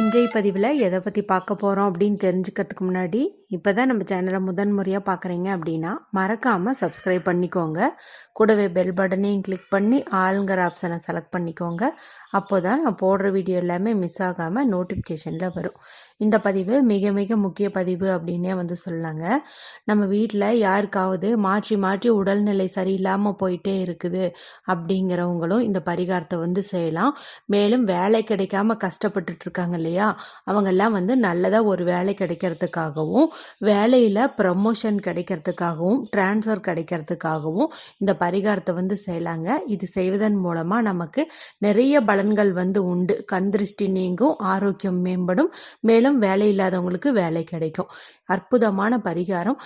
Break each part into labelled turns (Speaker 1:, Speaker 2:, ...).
Speaker 1: இன்றைய பதிவில் எதை பற்றி பார்க்க போகிறோம் அப்படின்னு தெரிஞ்சுக்கிறதுக்கு முன்னாடி இப்போ தான் நம்ம சேனலை முதன் முறையாக பார்க்குறீங்க அப்படின்னா மறக்காமல் சப்ஸ்கிரைப் பண்ணிக்கோங்க. கூடவே பெல் பட்டனையும் கிளிக் பண்ணி ஆளுங்கிற ஆப்ஷனை செலக்ட் பண்ணிக்கோங்க. அப்போ தான் நான் போடுற வீடியோ எல்லாமே மிஸ் ஆகாமல் நோட்டிஃபிகேஷனில் வரும். இந்த பதிவு மிக மிக முக்கிய பதிவு அப்படின்னே வந்து சொல்லாங்க நம்ம வீட்டில் யாருக்காவது மாற்றி மாற்றி உடல்நிலை சரியில்லாமல் போயிட்டே இருக்குது அப்படிங்கிறவங்களும் இந்த பரிகாரத்தை வந்து செய்யலாம். மேலும் வேலை கிடைக்காம கஷ்டப்பட்டுட்ருக்காங்க இல்லையா? அவங்கெல்லாம் வந்து நல்லதாக ஒரு வேலை கிடைக்கிறதுக்காகவும் வேலையில் ப்ரமோஷன் கிடைக்கிறதுக்காகவும் ட்ரான்ஸ்ஃபர் கிடைக்கிறதுக்காகவும் இந்த பரிகாரத்தை வந்து செய்யலாங்க. இது செய்வதன் மூலமாக நமக்கு நிறைய பலன்கள் வந்து உண்டு. கண் திருஷ்டி நீங்கும் ஆரோக்கியம் மேம்படும். மேலும் வேலை இல்லாதவங்களுக்கு வேலை கிடைக்கும். அற்புதமான பரிகாரம்.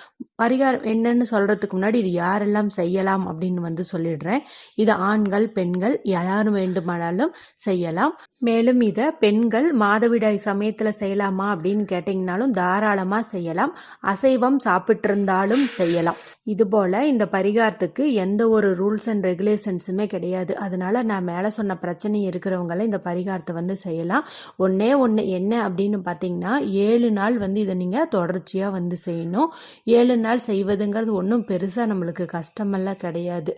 Speaker 1: பரிகாரம் என்னன்னு சொல்கிறதுக்கு முன்னாடி இது யாரெல்லாம் செய்யலாம் அப்படின்னு வந்து சொல்லிடுறேன். இது ஆண்கள் பெண்கள் யாரும் வேண்டுமானாலும் செய்யலாம். மேலும் இதை பெண்கள் மாதவிடாய் சமயத்தில் செய்யலாமா அப்படின்னு கேட்டிங்கனாலும் தாராளமாக செய்யலாம். அசைவம் சாப்பிட்ருந்தாலும் செய்யலாம். இதுபோல் இந்த பரிகாரத்துக்கு எந்த ஒரு ரூல்ஸ் அண்ட் ரெகுலேஷன்ஸுமே கிடையாது. அதனால நான் மேலே சொன்ன பிரச்சனை இருக்கிறவங்கள இந்த பரிகாரத்தை வந்து செய்யலாம். ஒன்றே ஒன்று என்ன அப்படின்னு பார்த்தீங்கன்னா ஏழு நாள் வந்து இதை நீங்கள் தொடர்ச்சியாக வந்து செய்யணும். ஏழு நாள் செய்வதுங்கிறது ஒன்றும் பெருசாக நம்மளுக்கு கஷ்டமெல்லாம் கிடையாது.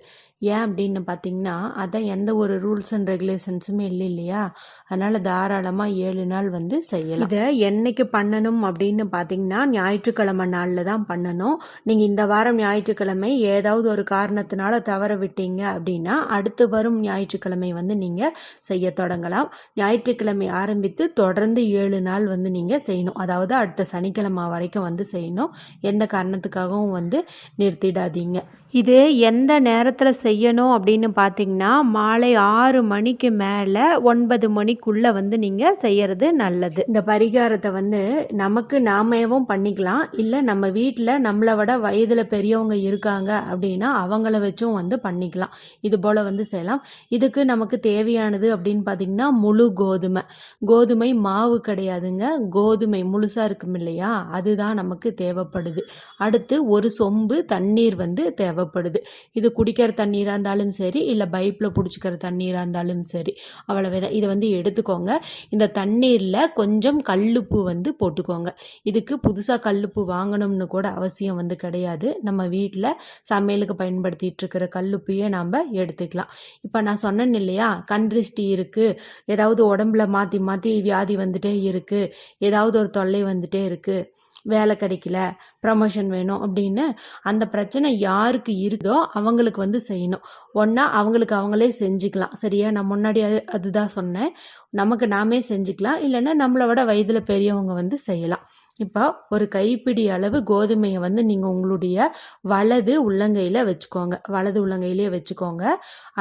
Speaker 1: ஏன் அப்படின்னு பார்த்தீங்கன்னா அதான் எந்த ஒரு ரூல்ஸ் அண்ட் ரெகுலேஷன்ஸுமே இல்லை இல்லையா? அதனால் தாராளமாக ஏழு நாள் வந்து செய்யலாம். இதை என்னைக்கு பண்ணணும் அப்படின்னு பார்த்தீங்கன்னா ஞாயிற்றுக்கிழமை நாளில் தான் பண்ணணும். நீங்கள் இந்த வாரம் ஞாயிற்றுக்கிழமை ஏதாவது ஒரு காரணத்தினால தவற விட்டீங்க அப்படின்னா அடுத்து வரும் ஞாயிற்றுக்கிழமை வந்து நீங்கள் செய்ய தொடங்கலாம். ஞாயிற்றுக்கிழமை ஆரம்பித்து தொடர்ந்து ஏழு நாள் வந்து நீங்கள் செய்யணும். அதாவது அடுத்த சனிக்கிழமை வரைக்கும் வந்து செய்யணும். எந்த காரணத்துக்காகவும் வந்து நிறுத்திடாதீங்க. இது எந்த நேரத்தில் செய் செய்யணும் அப்படின்னு பார்த்தீங்கன்னா மாலை ஆறு மணிக்கு மேலே ஒன்பது மணிக்குள்ளே வந்து நீங்கள் செய்யறது நல்லது. இந்த பரிகாரத்தை வந்து நமக்கு நாமவும் பண்ணிக்கலாம். இல்லை நம்ம வீட்டில் நம்மளை விட வயதில் பெரியவங்க இருக்காங்க அப்படின்னா அவங்கள வச்சும் வந்து பண்ணிக்கலாம். இது போல் வந்து செய்யலாம். இதுக்கு நமக்கு தேவையானது அப்படின்னு பார்த்தீங்கன்னா முழு கோதுமை. கோதுமை மாவு கிடையாதுங்க. கோதுமை முழுசாக இருக்கும் இல்லையா? அதுதான் நமக்கு தேவைப்படுது. அடுத்து ஒரு சொம்பு தண்ணீர் வந்து தேவைப்படுது. இது குடிக்கிற தண்ணீராக இருந்தாலும் சரி இல்லை பைப்பில் பிடிச்சிக்கிற தண்ணீராக இருந்தாலும் சரி அவ்வளவுதான். இதை வந்து எடுத்துக்கோங்க. இந்த தண்ணீரில் கொஞ்சம் கல்லுப்பு வந்து போட்டுக்கோங்க. இதுக்கு புதுசாக கல்லுப்பு வாங்கணும்னு கூட அவசியம் வந்து கிடையாது. நம்ம வீட்டில் சமையலுக்கு பயன்படுத்திட்டு இருக்கிற கல்லுப்பையே நாம் எடுத்துக்கலாம். இப்போ நான் சொன்னேன் இல்லையா கண் திருஷ்டி இருக்குது ஏதாவது உடம்புல மாற்றி மாற்றி வியாதி வந்துட்டே இருக்குது ஏதாவது ஒரு தொல்லை வந்துட்டே இருக்குது வேலை கிடைக்கல ப்ரமோஷன் வேணும் அப்படின்னு அந்த பிரச்சனை யாருக்கு இருக்குதோ அவங்களுக்கு வந்து செய்யணும். ஒன்றா அவங்களுக்கு அவங்களே செஞ்சுக்கலாம். சரியா? நான் முன்னாடி அது அதுதான் சொன்னேன். நமக்கு நாமே செஞ்சுக்கலாம். இல்லைன்னா நம்மளை விட வயதில் பெரியவங்க வந்து செய்யலாம். இப்போ ஒரு கைப்பிடி அளவு கோதுமையை வந்து நீங்கள் உங்களுடைய வலது உள்ளங்கையில் வச்சுக்கோங்க. வலது உள்ளங்கையிலே வச்சுக்கோங்க.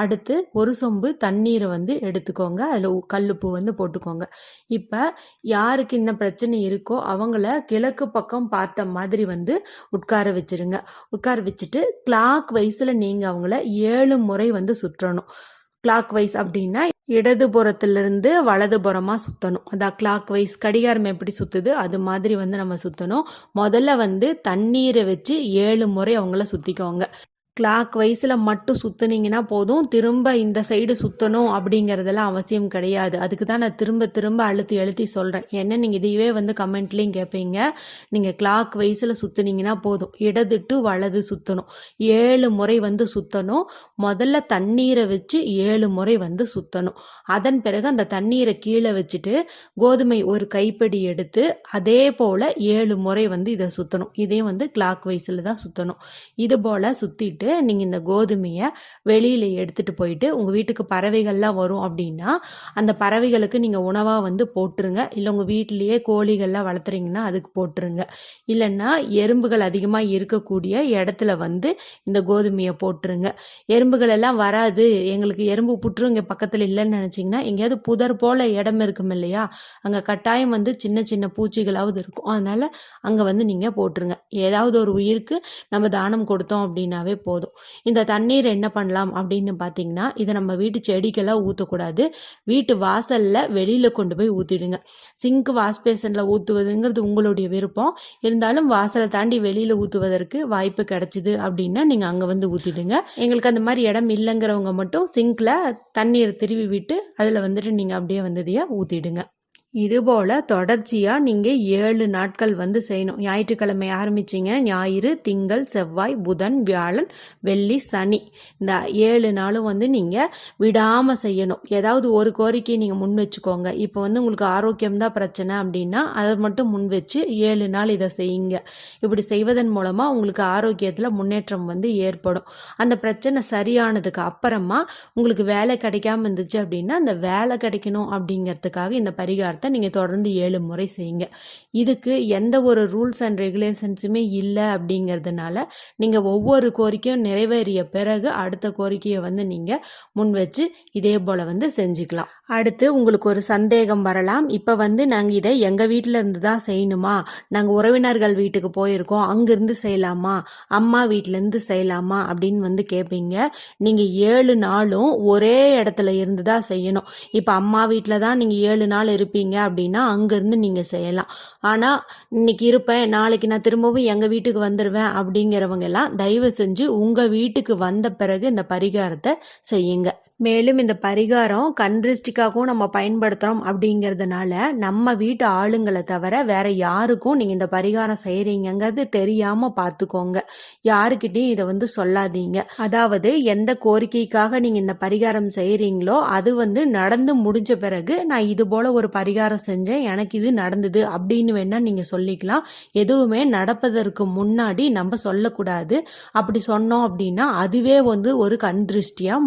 Speaker 1: அடுத்து ஒரு சொம்பு தண்ணீரை வந்து எடுத்துக்கோங்க. அதில் கல்லுப்பு வந்து போட்டுக்கோங்க. இப்போ யாருக்கு இந்த பிரச்சனை இருக்கோ அவங்கள கிழக்கு பக்கம் பார்த்த மாதிரி வந்து உட்கார வச்சுருங்க. உட்கார வச்சுட்டு கிளாக் வைஸில் நீங்கள் அவங்கள ஏழு முறை வந்து சுற்றணும். கிளாக் வைஸ் அப்படின்னா இடதுபுறத்துலேருந்து வலதுபுறமாக சுற்றணும் அதான் கிளாக் வைஸ் கடிகாரம் எப்படி சுற்றுது அது மாதிரி வந்து நம்ம சுற்றணும் முதல்ல வந்து தண்ணீரை வச்சு ஏழு முறை அவங்கள சுற்றிக்கோங்க கிளாக் வைஸில் மட்டும் சுற்றுனீங்கன்னா போதும். திரும்ப இந்த சைடு சுற்றணும் அப்படிங்கிறதெல்லாம் அவசியம் கிடையாது. அதுக்கு தான் நான் திரும்ப திரும்ப அழுத்தி அழுத்தி சொல்கிறேன் என்ன நீங்கள் இதையவே வந்து கமெண்ட்லேயும் கேட்பீங்க நீங்கள் கிளாக் வைஸில் சுற்றுனீங்கன்னா போதும். இடது டு வலது சுற்றணும் ஏழு முறை வந்து சுற்றணும் முதல்ல தண்ணீரை வச்சு ஏழு முறை வந்து சுற்றணும் அதன் பிறகு அந்த தண்ணீரை கீழே வச்சுட்டு கோதுமை ஒரு கைப்படி எடுத்து அதே போல் ஏழு முறை வந்து இதை சுற்றணும் இதையும் வந்து கிளாக் வைஸில் தான் சுற்றணும் இது போல் சுற்றிட்டு பண்ணிவிட்டு நீங்கள் இந்த கோதுமையை வெளியில் எடுத்துகிட்டு போயிட்டு உங்கள் வீட்டுக்கு பறவைகள்லாம் வரும் அப்படின்னா அந்த பறவைகளுக்கு நீங்கள் உணவாக வந்து போட்டுருங்க. இல்லை உங்கள் வீட்டிலேயே கோழிகள்லாம் வளர்த்துறீங்கன்னா அதுக்கு போட்டுருங்க. இல்லைன்னா எறும்புகள் அதிகமாக இருக்கக்கூடிய இடத்துல வந்து இந்த கோதுமையை போட்டுருங்க. எறும்புகள் எல்லாம் வராது. எங்களுக்கு எறும்பு புற்று இங்கே பக்கத்தில் இல்லைன்னு நினச்சிங்கன்னா எங்கேயாவது புதர் போல் இடம் இருக்கும் இல்லையா? அங்கே கட்டாயம் வந்து சின்ன சின்ன பூச்சிகளாவது இருக்கும். அதனால் அங்கே வந்து நீங்கள் போட்டுருங்க. ஏதாவது ஒரு உயிருக்கு நம்ம தானம் கொடுத்தோம் அப்படின்னாவே போ போதும். இந்த தண்ணீர் என்ன பண்ணலாம் அப்படின்னு பார்த்தீங்கன்னா இதை நம்ம வீட்டு செடிக்கெல்லாம் ஊற்றக்கூடாது வீட்டு வாசலில் வெளியில் கொண்டு போய் ஊற்றிடுங்க சிங்க் வாஷ் பேசனில் ஊற்றுவதுங்கிறது உங்களுடைய விருப்பம். இருந்தாலும் வாசலை தாண்டி வெளியில் ஊற்றுவதற்கு வாய்ப்பு கிடைச்சிது அப்படின்னா நீங்கள் அங்கே வந்து ஊற்றிடுங்க எங்களுக்கு அந்த மாதிரி இடம் இல்லைங்கிறவங்க மட்டும் சிங்க்கில் தண்ணீரை திருவி விட்டு அதில் வந்துட்டு நீங்கள் அப்படியே வந்ததையே ஊற்றிடுங்க இதுபோல் தொடர்ச்சியாக நீங்கள் ஏழு நாட்கள் வந்து செய்யணும். ஞாயிற்றுக்கிழமை ஆரம்பிச்சிங்க. ஞாயிறு திங்கள் செவ்வாய் புதன் வியாழன் வெள்ளி சனி. இந்த ஏழு நாளும் வந்து நீங்கள் விடாமல் செய்யணும். ஏதாவது ஒரு கோரிக்கையை நீங்கள் முன் வச்சுக்கோங்க. இப்போ வந்து உங்களுக்கு ஆரோக்கியம்தான் பிரச்சனை அப்படின்னா அதை மட்டும் முன் வச்சு ஏழு நாள் இதை செய்யுங்க. இப்படி செய்வதன் மூலமாக உங்களுக்கு ஆரோக்கியத்தில் முன்னேற்றம் வந்து ஏற்படும். அந்த பிரச்சனை சரியானதுக்கு அப்புறமா உங்களுக்கு வேலை கிடைக்காம இருந்துச்சு அப்படின்னா அந்த வேலை கிடைக்கணும் அப்படிங்கிறதுக்காக இந்த பரிகாரத்தை நீங்கள் தொடர்ந்து ஏழு முறை செய்யுங்க. இதுக்கு எந்த ஒரு ரூல்ஸ் அண்ட் ரெகுலேஷன்ஸுமே இல்லை அப்படிங்கிறதுனால நீங்கள் ஒவ்வொரு கோரிக்கையும் நிறைவேறிய பிறகு அடுத்த கோரிக்கையை வந்து நீங்கள் முன் வச்சு இதே போல் வந்து செஞ்சுக்கலாம். அடுத்து உங்களுக்கு ஒரு சந்தேகம் வரலாம். இப்போ வந்து நாங்கள் இதை எங்கள் வீட்டில் இருந்து தான் செய்யணுமா? நாங்கள் உறவினர்கள் வீட்டுக்கு போயிருக்கோம். அங்கேருந்து செய்யலாமா? அம்மா வீட்டிலேருந்து செய்யலாமா? அப்படின்னு வந்து கேட்பீங்க நீங்கள் ஏழு நாளும் ஒரே இடத்துல இருந்து தான் செய்யணும். இப்போ அம்மா வீட்டில் தான் நீங்கள் ஏழு நாள் இருப்பீங்க. அப்படின்னா அங்கேருந்து நீங்கள் செய்யலாம். ஆனால் இன்னைக்கு இருப்பேன் நாளைக்கு நான் திரும்பவும் எங்கள் வீட்டுக்கு வந்துடுவேன் அப்படிங்கிறவங்க எல்லாம் தயவு செஞ்சு உங்கள் வீட்டுக்கு வந்த பிறகு இந்த பரிகாரத்தை செய்யுங்க. மேலும் இந்த பரிகாரம் கண்திருஷ்டிக்காகவும் நம்ம பயன்படுத்துகிறோம் அப்படிங்கிறதுனால நம்ம வீட்டு ஆளுங்களை தவிர வேற யாருக்கும் நீங்கள் இந்த பரிகாரம் செய்கிறீங்கிறது தெரியாமல் பார்த்துக்கோங்க யாருக்கிட்டையும் இதை வந்து சொல்லாதீங்க. அதாவது எந்த கோரிக்கைக்காக நீங்கள் இந்த பரிகாரம் செய்கிறீங்களோ அது வந்து நடந்து முடிஞ்ச பிறகு நான் இது போல் ஒரு பரிகாரம் செஞ்சேன் எனக்கு இது நடந்தது அப்படின்னு வேணால் நீங்கள் சொல்லிக்கலாம். எதுவுமே நடப்பதற்கு முன்னாடி நம்ம சொல்லக்கூடாது. அப்படி சொன்னோம் அப்படின்னா அதுவே வந்து ஒரு கண்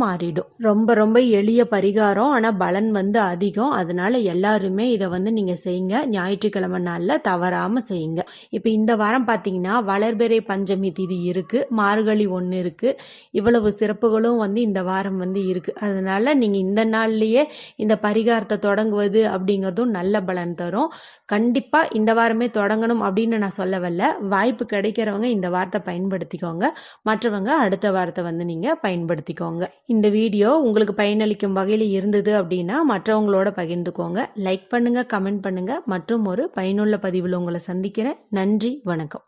Speaker 1: மாறிடும். ரொம்ப ரொம்ப ரொம்ப எளிய பரிகாரம். ஆனால் பலன் வந்து அதிகம். அதனால எல்லாருமே இதை வந்து நீங்கள் செய்யுங்க ஞாயிற்றுக்கிழமை நாளில் தவறாமல் செய்யுங்க. இப்போ இந்த வாரம் பார்த்தீங்கன்னா வளர்பிறை பஞ்சமி திதி இருக்குது மார்கழி ஒன்று இருக்குது இவ்வளவு சிறப்புகளும் வந்து இந்த வாரம் வந்து இருக்குது அதனால நீங்கள் இந்த நாள்லேயே இந்த பரிகாரத்தை தொடங்குவது அப்படிங்கிறதும் நல்ல பலன் தரும். கண்டிப்பாக இந்த வாரமே தொடங்கணும் அப்படின்னு நான் சொல்ல வரல வாய்ப்பு கிடைக்கிறவங்க இந்த வாரத்தை பயன்படுத்திக்கோங்க. மற்றவங்க அடுத்த வாரத்தை வந்து நீங்கள் பயன்படுத்திக்கோங்க. இந்த வீடியோ உங்களுக்கு பயனளிக்கும் வகையில் இருந்தது அப்படின்னா மற்றவங்களோட பகிர்ந்துக்கோங்க. லைக் பண்ணுங்கள் கமெண்ட் பண்ணுங்கள் மற்றும் ஒரு பயனுள்ள பதிவில் உங்களை சந்திக்கிறேன். நன்றி வணக்கம்.